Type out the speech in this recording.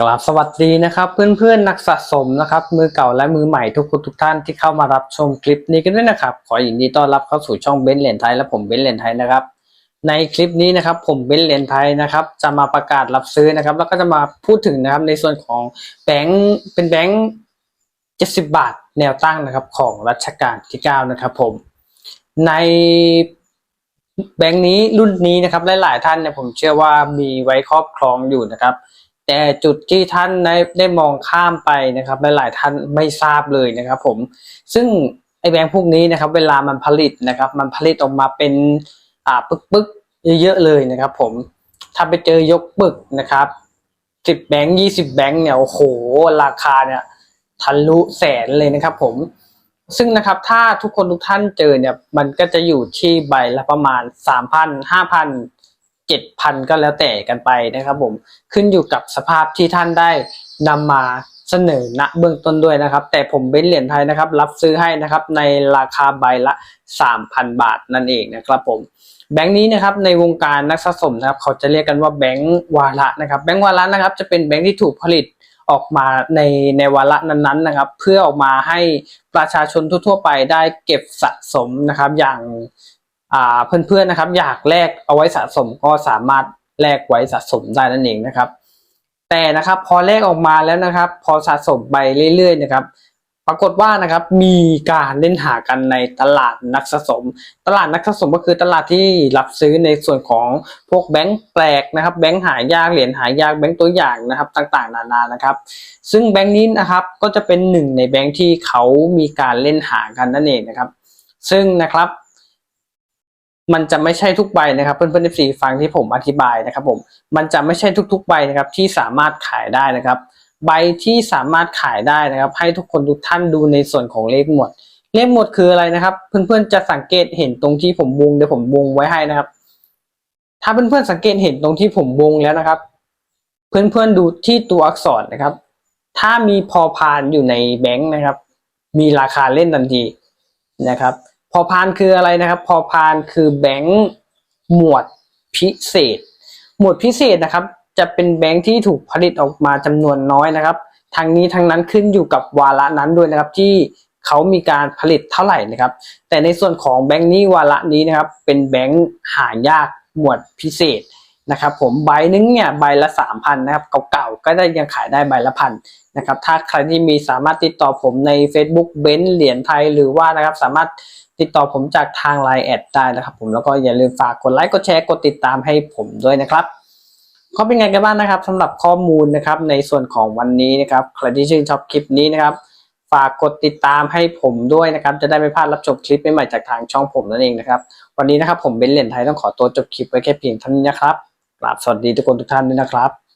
กราบสวัสดีนะครับเพื่อนๆนักสะสมนะครับมือเก่าและมือใหม่ทุกคนทุกท่านที่เข้ามารับชมคลิปนี้กันด้วยนะครับขอยินดีต้อนรับเข้าสู่ช่องเบนเหรียญไทยและผมเบนเหรียญไทยนะครับในคลิปนี้นะครับผมเบนเหรียญไทยนะครับจะมาประกาศรับซื้อนะครับ แล้วก็จะมาพูดถึงนะครับในส่วนของแบงค์เป็นแบงค์เจ็ดสิบาทแนวตั้งนะครับของรัชกาลที่เก้านะครับผมในแบงค์นี้รุ่นนี้นะครับหลายๆท่านเนี่ยผมเชื่อว่ามีไว้ครอบครองอยู่นะครับ แต่จุดที่ท่านได้ได้มองข้ามไปนะครับหลายๆท่านไม่ทราบเลยนะครับผมซึ่งไอแบงค์พวกนี้นะครับเวลามันผลิตนะครับมันผลิตออกมาเป็นอ่าปึกปึกๆเยอะๆเลยนะครับผมถ้าไปเจอยกปึกนะครับสิบแบงค์ยี่สิบแบงค์เนี่ยโอ้โหราคาเนี่ยทะลุแสนเลยนะครับผมซึ่งนะครับถ้าทุกคนทุกท่านเจอเนี่ยมันก็จะอยู่ที่ใบละประมาณสามพันห้าพัน เจ็ดพันก็แล้วแต่กันไปนะครับผมขึ้นอยู่กับสภาพที่ท่านได้นำมาเสนอณเบื้องต้นด้วยนะครับ แต่ผมเป็นเหรียญไทยนะครับ รับซื้อให้นะครับในราคาใบละสามพันบาทนั่นเองนะครับผมแบงค์นี้นะครับในวงการนักสะสมนะครับ เขาจะเรียกกันว่าแบงค์วาระนะครับแบงค์วาระนะครับ จะเป็นแบงค์ที่ถูกผลิตออกมาในในวาระนั้นๆนะครับ เพื่อออกมาให้ประชาชนทั่ว ๆ ไปได้เก็บสะสมนะครับ อย่าง เพื่อนๆนะครับ อยากแลกเอาไว้สะสมก็สามารถแลกไว้สะสมได้นั่นเองนะครับ แต่นะครับพอแลกออกมาแล้วนะครับ พอสะสมไปเรื่อยๆนะครับ ปรากฏว่านะครับมีการเล่นหากันในตลาดนักสะสม ตลาดนักสะสมก็คือตลาดที่รับซื้อในส่วนของพวกแบงค์แปลกนะครับ แบงค์หายากเหรียญหายากแบงค์ตัวอย่างนะครับ ต่างๆ นานานะครับ ซึ่งแบงค์นี้นะครับก็จะเป็นหนึ่งในแบงค์ที่เขามีการเล่นหากันนั่นเองนะครับ ซึ่งนะครับ มันจะไม่ใช่ทุกใบนะครับเพื่อนๆทีฟังที่ผมอธิบายนะครับผมมันจะไม่ใช่ทุกๆใบนะครับที่สามารถขายได้นะครับ ใบที่สามารถขายได้นะครับ ให้ทุกคนทุกท่านดูในส่วนของเลขหมวด เลขหมวดคืออะไรนะครับ เพื่อนๆจะสังเกตเห็นตรงที่ผมวงเดี๋ยวผมวงไว้ให้นะครับ ถ้าเพื่อนๆสังเกตเห็นตรงที่ผมวงแล้วนะครับ เพื่อนๆดูที่ตัวอักษรนะครับ ถ้ามีพอพานอยู่ในแบงค์นะครับ มีราคาเล่นทันทีนะครับ พอพานคืออะไรนะครับ พอพานคือแบงค์หมวดพิเศษ หมวดพิเศษนะครับ จะเป็นแบงค์ที่ถูกผลิตออกมาจำนวนน้อยนะครับทางนี้ทั้งนั้นขึ้นอยู่กับวาระนั้นด้วยนะครับ ที่เขามีการผลิตเท่าไหร่นะครับ แต่ในส่วนของแบงค์นี้วาระนี้นะครับ เป็นแบงค์หายากหมวดพิเศษ นะครับผมใบนึงเนี่ยใบละสามพันนะครับเก่าๆก็ได้ยังขายได้ใบละพันนะครับถ้าใครที่มีสามารถติดต่อผมใน Facebook เบนซ์เหรียญไทยหรือว่านะครับสามารถติดต่อผมจากทาง Line แอดได้นะครับผมแล้วก็อย่าลืมฝากกดไลค์กดแชร์กดติดตามให้ผมด้วยนะครับก็เป็นไงกันบ้างนะครับสำหรับข้อมูลนะครับในส่วนของวันนี้นะครับใครที่ชื่นชอบคลิปนี้นะครับ ฝากกดติดตามให้ผมด้วยนะครับ จะได้ไม่พลาดรับชมคลิปใหม่ๆจากทางช่องผมนั่นเองนะครับ วันนี้นะครับผมเบนเหรียญไทยต้องขอตัวจบคลิปไว้แค่เพียงเท่านี้นะครับ กราบสวัสดีทุกคนทุกท่านด้วยนะครับ